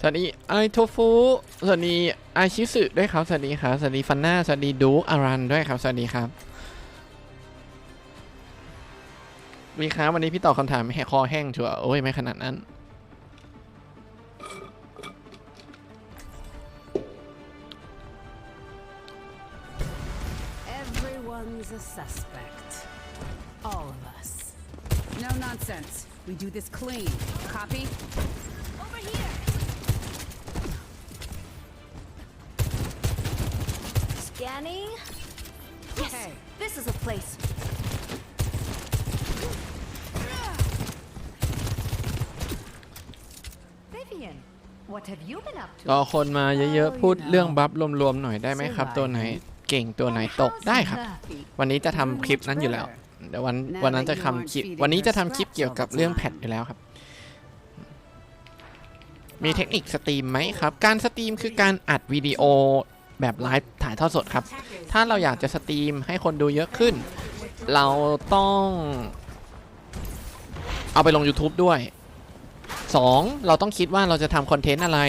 สวัสดีไอโทฟูสวัสดีไอชิสึด้วยครับสวัสดีครับสวัสดีฟันน่าสวัสดีดูอารันด้วยครับสวัสดีครับมีครับวันนี้พี่ตอบคำถามแหกคอแห้งชัวโอ้ยไม่ขนาดนั้น Scanning. Yes, Okay. this is a place. Vivian, what have you been up รอ to? คนมาเยอะๆ พูดเรื่องบัฟรวมๆหน่อยได้ไหมครับ ตัวไหนเก่งตัวไหนตกได้ครับ วันนี้จะทำคลิปนั้นอยู่แล้วเดี๋ยววันวันนั้นจะทำคลิป วันนี้จะทำคลิปเกี่ยวกับเรื่องแพทอยู่แล้วครับ มีเทคนิคสตรีมไหมครับ การสตรีมคือการอัดวิดีโอ แบบไลฟ์ถ่ายทอดสดครับ ถ้าเราอยากจะสตรีมให้คนดูเยอะขึ้น เราต้อง เอาไปลง YouTube ด้วย 2. เราต้องคิดว่าเราจะทำคอนเทนต์อะไร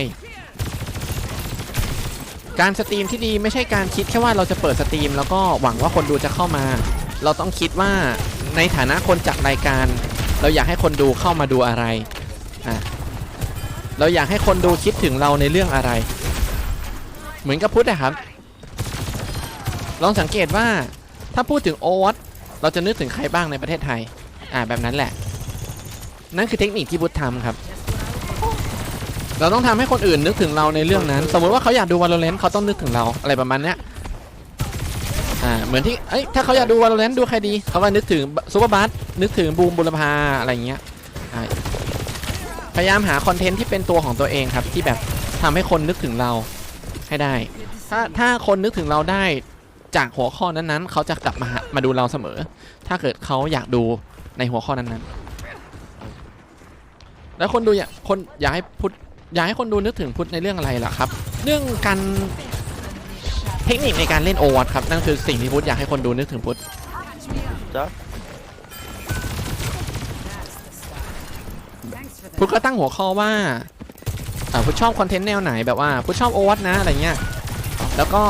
การสตรีมที่ดีไม่ใช่การคิดแค่ว่าเราจะเปิดสตรีมแล้วก็หวังว่าคนดูจะเข้ามา เราต้องคิดว่าในฐานะคนจัดรายการ เราอยากให้คนดูเข้ามาดูอะไรอะเราอยากให้คนดูคิดถึงเราในเรื่องอะไร มือนกับพุทธนะครับ ลองสังเกตว่าถ้าพูดถึงโอวัตเราจะนึกถึงใครบ้างในประเทศไทย อ่าแบบนั้นแหละ นั่นคือเทคนิคที่พุทธทำครับ เราต้องทำให้คนอื่นนึกถึงเราในเรื่องนั้น สมมติว่าเขาอยากดู Valorant เขาต้องนึกถึงเราอะไรประมาณเนี้ยอ่าเหมือนที่เอ้ยถ้าเขาอยากดู Valorant ดูใครดีเขาก็นึกถึงซูเปอร์บัสนึกถึงบูมบุรพาอะไรเงี้ยพยายามหาคอนเทนต์ที่เป็นตัวของตัวเองครับที่แบบทำให้คนนึกถึงเรา ให้ได้ ถ้าถ้าคนนึกถึงเราได้จากหัวข้อนั้นๆ เขาจะกลับมาหามาดูเราเสมอ ถ้าเกิดเขาอยากดูในหัวข้อนั้นๆ แล้วคนดูอยากคนอยากให้พุทธอยากให้คนดูนึกถึงพุทธในเรื่องอะไรล่ะครับ เรื่องการเทคนิคในการเล่นโอวัตครับนั่นคือสิ่งที่พุทธอยากให้คนดูนึกถึงพุทธจ้ะ Thanks for พุทธ that. ก็ตั้งหัวข้อว่าอ่า พุทธชอบคอนเทนต์แนวไหนแบบว่าพุทธชอบโอวัตนะอะไรเงี้ยแล้วก็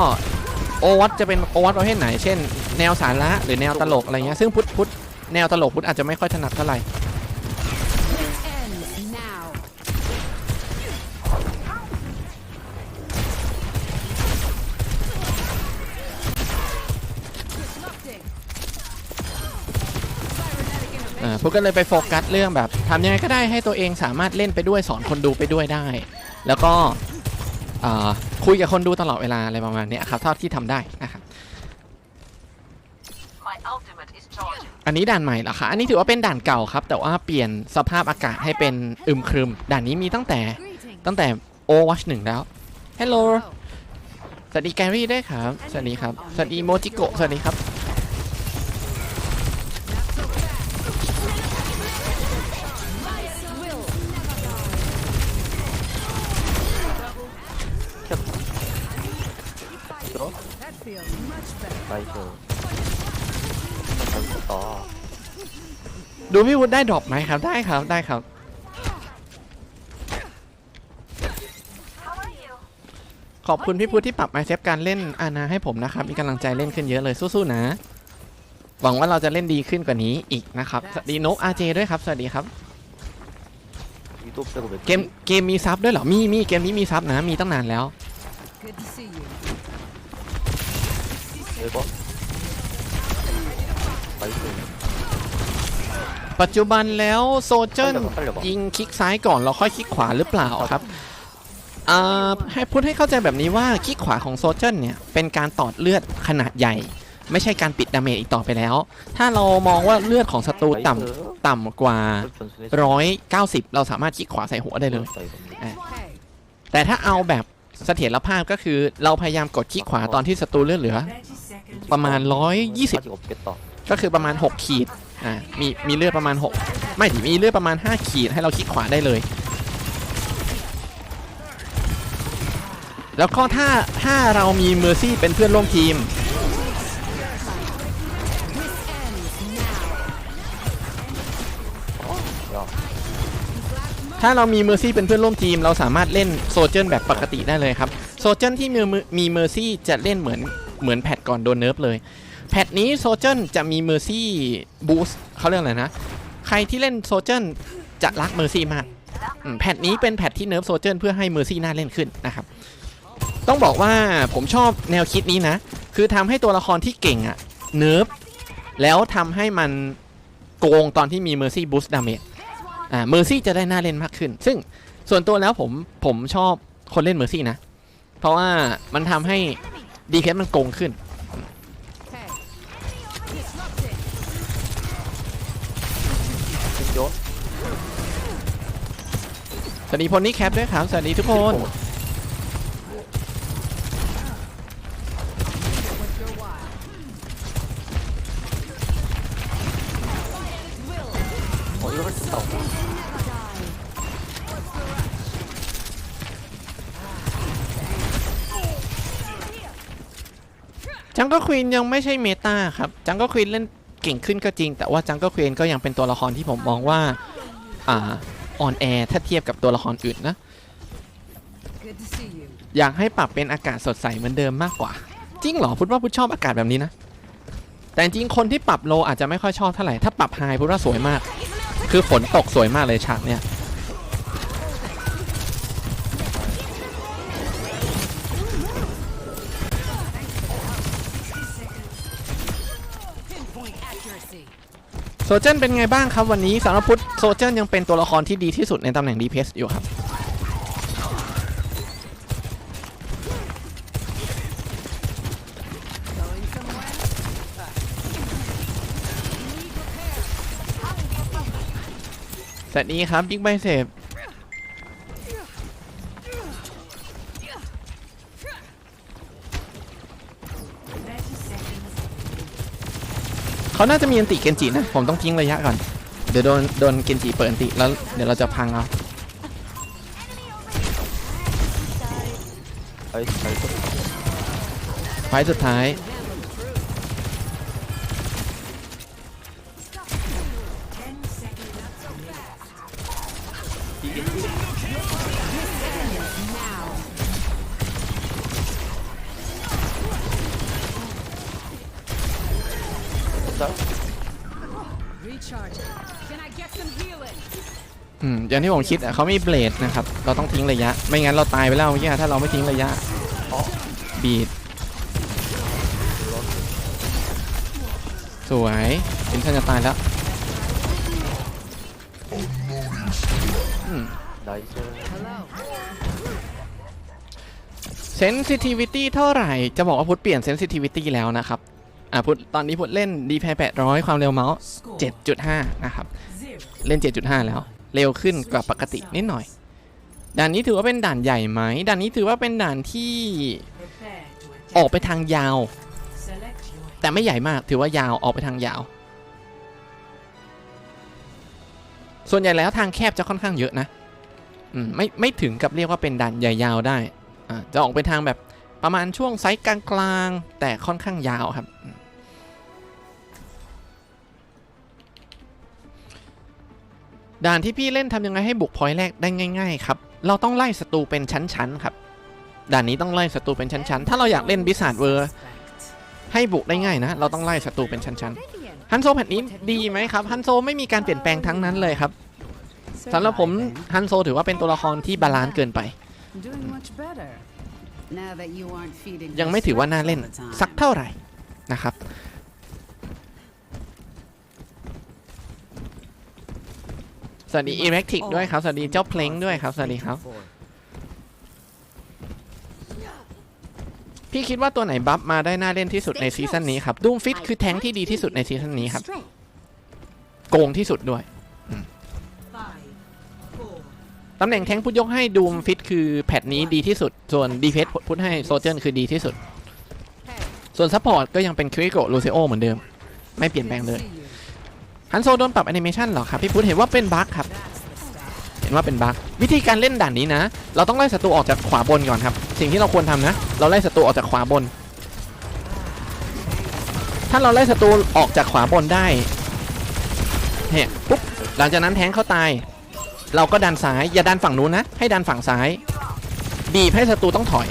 โอวัตจะเป็นโอวัตประเภทไหน เช่น แนวสาระหรือแนวตลกอะไรเงี้ยซึ่งพุทธพุทธแนวตลกพุทธอาจจะไม่ค่อยถนัดเท่าไหร่ พุทธก็เลยไปโฟกัสเรื่องแบบทำยังไงก็ได้ให้ตัวเองสามารถเล่นไปด้วยสอนคนดูไปด้วยได้ แล้วก็อ่าคุยกับคนดูตลอดเวลาอะไรประมาณเนี้ยครับเท่าที่ทำได้นะครับ My ultimate is charging. อันนี้ด่านใหม่เหรอคะอันนี้ถือว่าเป็นด่านเก่าครับ แต่ว่าเปลี่ยนสภาพอากาศให้เป็นอึมครึม ด่านนี้มีตั้งแต่ Greetings. ตั้งแต่ o w a t c h 1แล้ว Hello สวัสดีแกรี่ด้วยครับ สวัสดีครับ สวัสดีโมจิโกะสวัสดีครับ much better. ไปเถอะไปต่อดูพี่วุฒิได้ดรอปไหมครับ ได้ครับ ได้ครับ ขอบคุณพี่พุทธที่ปรับไมเซฟการเล่นอานาให้ผมนะครับ มีกำลังใจเล่นขึ้นเยอะเลยสู้ๆนะ หวังว่าเราจะเล่นดีขึ้นกว่านี้อีกนะครับ สวัสดีโนอาเจด้วยครับ สวัสดีครับยูทูบจะกูเกมเกมมีซับด้วยเหรอ มีมีเกมนี้มีซับนะ มีตั้งนานแล้ว Good to see you. เดี๋ยวก็ไปเถอะปัจจุบันแล้วโซเจนไปเลยบอกยิงคลิกซ้ายก่อนเราค่อยคลิกขวาหรือเปล่าครับอ่าให้พูดให้เข้าใจแบบนี้ว่าคลิกขวาของโซเจนเนี่ยเป็นการตอดเลือดขนาดใหญ่ ไม่ใช่การปิดดาเมจอีกต่อไปแล้ว ถ้าเรามองว่าเลือดของศัตรูต่ำไปเถอะต่ำกว่า 190 เราสามารถคลิกขวาใส่หัวได้เลยไปตรงนี้ Hey, แต่ถ้าเอาแบบ เสถียรภาพก็คือเราพยายามกดคลิกขวาตอนที่ศัตรูเลือดเหลือ ประมาณ 120จะอบเก็ตต่อก็คือประมาณ 6 ขีดอ่ามีมีเลือดประมาณ 6 ไม่ดิมีเลือดประมาณ 5 ขีดให้เราคลิกขวาได้เลย แล้วก็ถ้าถ้าเรามีเมอร์ซี่เป็นเพื่อนร่วมทีม ถ้าเรามีเมอร์ซี่เป็นเพื่อนร่วมทีม เราสามารถเล่นโซเจนแบบปกติได้เลยครับโซเจนที่มีมีเมอร์ซี่จะเล่นเหมือนเหมือนแพทก่อนโดนเนิร์ฟเลย แพทนี้โซเจนจะมีเมอร์ซี่บูสต์เขาเรียกอะไรนะ ใครที่เล่นโซเจนจะรักเมอร์ซี่มากแพทนี้เป็นแพทที่เนิร์ฟโซเจนเพื่อให้เมอร์ซี่น่าเล่นขึ้นนะครับต้องบอกว่าผมชอบแนวคิดนี้นะ คือทำให้ตัวละครที่เก่งอะเนิร์ฟแล้วทำให้มันโกงตอนที่มีเมอร์ซี่บูสต์ดาเมจ อ่าเมอร์ซี่จะได้น่าเล่นมากขึ้น ซึ่งส่วนตัวแล้วผมผมชอบคนเล่นเมอร์ซี่นะ เพราะว่ามันทำให้ดีแคสมันโกงขึ้น โยนสวัสดีพลนี่แคปด้วยครับ สวัสดีทุกคน จังก็ควีนยังไม่ใช่เมตาครับจังก็ควีนเล่นเก่งขึ้นก็จริง แต่ว่าจังก็ควีนก็ยังเป็นตัวละครที่ผมมองว่าอ่าออนแอร์ถ้าเทียบกับตัวละครอื่นนะอยากให้ปรับเป็นอากาศสดใสเหมือนเดิมมากกว่า จริงเหรอพุทธว่าพุทธชอบอากาศแบบนี้นะ แต่จริงคนที่ปรับโลอาจจะไม่ค่อยชอบเท่าไหร่ถ้าปรับไฮพุทธว่าสวยมาก คือฝนตกสวยมากเลยฉากเนี่ย โซเจนเป็นไงบ้างครับวันนี้สำหรับพุทธโซเจนยังเป็นตัวละครที่ดีที่สุดในตำแหน่ง DPS อยู่ครับ สวัสดีครับบิ๊กไบเซฟ เขาน่าจะมีอันติเกนจินะ ผมต้องทิ้งระยะก่อน เดี๋ยวโดนโดนเกนจิเปิดอันติแล้วเดี๋ยวเราจะพังเอาไอ้ไอ้ต้นไฟล์สุดท้าย อย่างที่ผมคิดอะเขามีเบลดนะครับ เราต้องทิ้งระยะ ไม่งั้นเราตายไปแล้วเมื่อกี้ถ้าเราไม่ทิ้งระยะบีดสวยเป็นฉันจะตายแล้วได้เจอ Hello. sensitivity เท่าไหร่ จะบอกว่าพุทธเปลี่ยน sensitivity แล้วนะครับ อะพุทธตอนนี้พุทธเล่น d p 800ความเร็วเมาส์7.5นะครับ เล่น7.5แล้ว เร็วขึ้นกว่าปกตินิดหน่อย ด่านนี้ถือว่าเป็นด่านใหญ่ไหมด่านนี้ถือว่าเป็นด่านที่ออกไปทางยาว แต่ไม่ใหญ่มากถือว่ายาวออกไปทางยาว ส่วนใหญ่แล้วทางแคบจะค่อนข้างเยอะนะไม่ไม่ถึงกับเรียกว่าเป็นด่านใหญ่ยาวได้อ่าจะออกไปทางแบบประมาณช่วงไซส์กลางๆแต่ค่อนข้างยาวครับ ด่านที่พี่เล่นทำยังไงให้บุกพอยต์แรกได้ง่าย ๆ ครับ เราต้องไล่ศัตรูเป็นชั้นๆครับ ด่านนี้ต้องไล่ศัตรูเป็นชั้นๆ ถ้าเราอยากเล่นบิสาดเวอร์ให้บุกได้ง่ายนะ เราต้องไล่ศัตรูเป็นชั้นๆ ฮันโซแผ่นนี้ดีไหมครับ ฮันโซไม่มีการเปลี่ยนแปลงทั้งนั้นเลยครับสำหรับผมฮันโซถือว่าเป็นตัวละครที่บาลานซ์เกินไป ยังไม่ถือว่าน่าเล่นสักเท่าไหร่นะครับ สวัสดี e r e c t i c ด้วยครับสวัสดีเจ้าเพลงด้วยครับสวัสดีครับ พี่คิดว่าตัวไหนบัฟมาได้น่าเล่นที่สุดในซีซั่นนี้ครับดูมฟิตคือแทงค์ที่ดีที่สุดในซีซั่นนี้ครับ strength. โกงที่สุดด้วยตำแหน่งแทงค์พุทธยกให้ดูมฟิตคือแพทนี้ดีที่สุด ส่วนดีเพสพุทธให้โซเจนคือดีที่สุด Hey, ส่วนซัพพอร์ตก็ยังเป็นคริโกลูเซโอเหมือนเดิม ไม่เปลี่ยนแปลงเลย see you. ฮันโซโดนปรับแอนิเมชันเหรอครับพี่พุทธเห็นว่าเป็นบั๊กครับ เห็นว่าเป็นบั๊กวิธีการเล่นด่านนี้นะ เราต้องไล่ศัตรูออกจากขวาบนก่อนครับ สิ่งที่เราควรทำนะ เราไล่ศัตรูออกจากขวาบน ถ้าเราไล่ศัตรูออกจากขวาบนได้เนี่ยปุ๊บหลังจากนั้นแทงเขาตาย เราก็ดันซ้ายอย่าดันฝั่งนู้นนะ ให้ดันฝั่งซ้าย บีบให้ศัตรูต้องถอย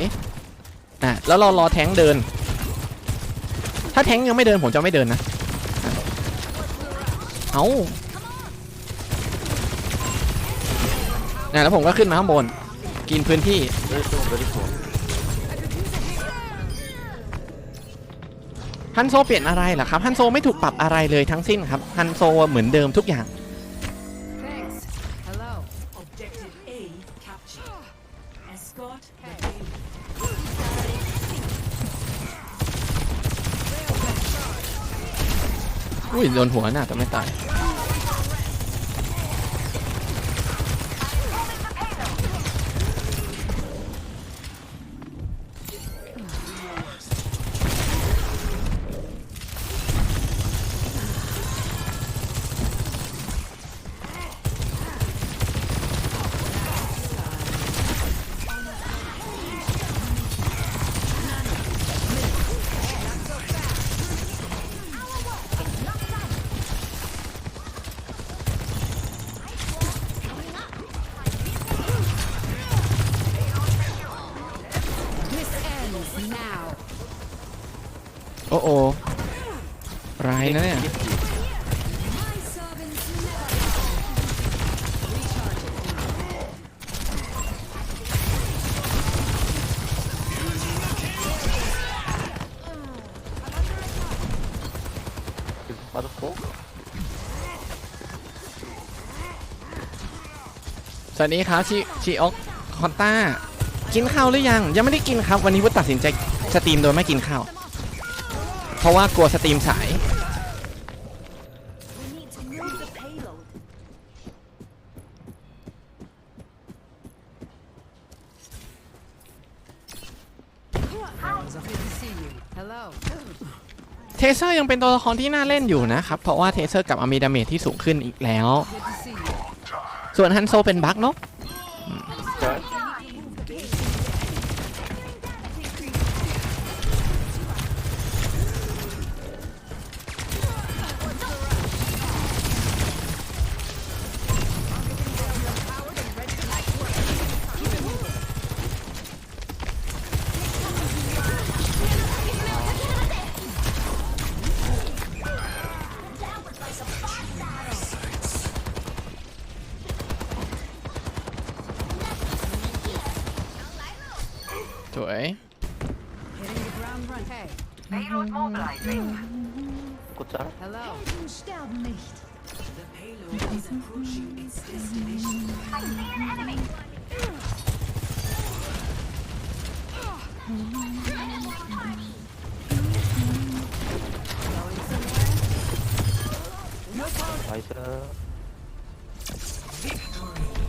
อะแล้วเรารอแทงเดิน ถ้าแทงยังไม่เดินผมจะไม่เดินนะ เอาน่ยแล้วผมก็ขึ้นมาข้างบน กินพื้นที่ Very soon, very soon. ฮันโซเปลี่ยนอะไรเหรอครับฮันโซไม่ถูกปรับอะไรเลยทั้งสิ้นครับฮันโซเหมือนเดิมทุกอย่าง อุ้ยโดนหัวหน้าแต่ไม่ตาย อร้ายนะเนี่ยมาทุกสวัสดีครับชิชิออกคอนต้า กินข้าวหรือยัง ยังไม่ได้กินครับ วันนี้วุฒตัดสินใจสตรีมโดยไม่กินข้าว ราะว่ากลัวสตรีมสาย เทเซอร์ยังเป็นตัวละครที่น่าเล่นอยู่นะครับ เพราะว่าเทเซอร์กับมามีดาเมจที่สูงขึ้นอีกแล้ว ส่วนฮันโซเป็นบั๊กเนาะ เ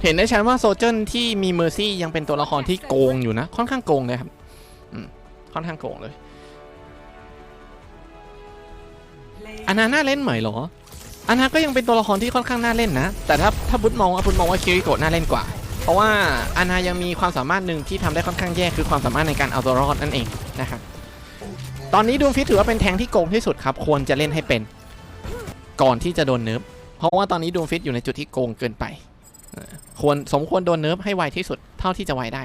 ห็นได้ชัดว่าโซเจอร์ที่มีเมอร์ซี่ยังเป็นตัวละครที่โกงอยู่นะ ค่อนข้างโกงเลยครับค่อนข้างโกงเลยอานาน่าเล่นใหม่หรอ อานาก็ยังเป็นตัวละครที่ค่อนข้างน่าเล่นนะ แต่ถ้าถ้าบุตมองว่าบุตมองว่าคิริโกะน่าเล่นกว่า เพราะว่าอานายังมีความสามารถหนึ่งที่ทำได้ค่อนข้างแย่คือความสามารถในการเอาตัวรอดนั่นเองนะครับตอนนี้ดูมฟิตถือว่าเป็นแทงที่โกงที่สุดครับ ควรจะเล่นให้เป็น ก่อนที่จะโดนเนิร์ฟเพราะว่าตอนนี้ดูมฟิตอยู่ในจุดที่โกงเกินไป ควรสมควรโดนเนิร์ฟให้ไวที่สุดเท่าที่จะไวได้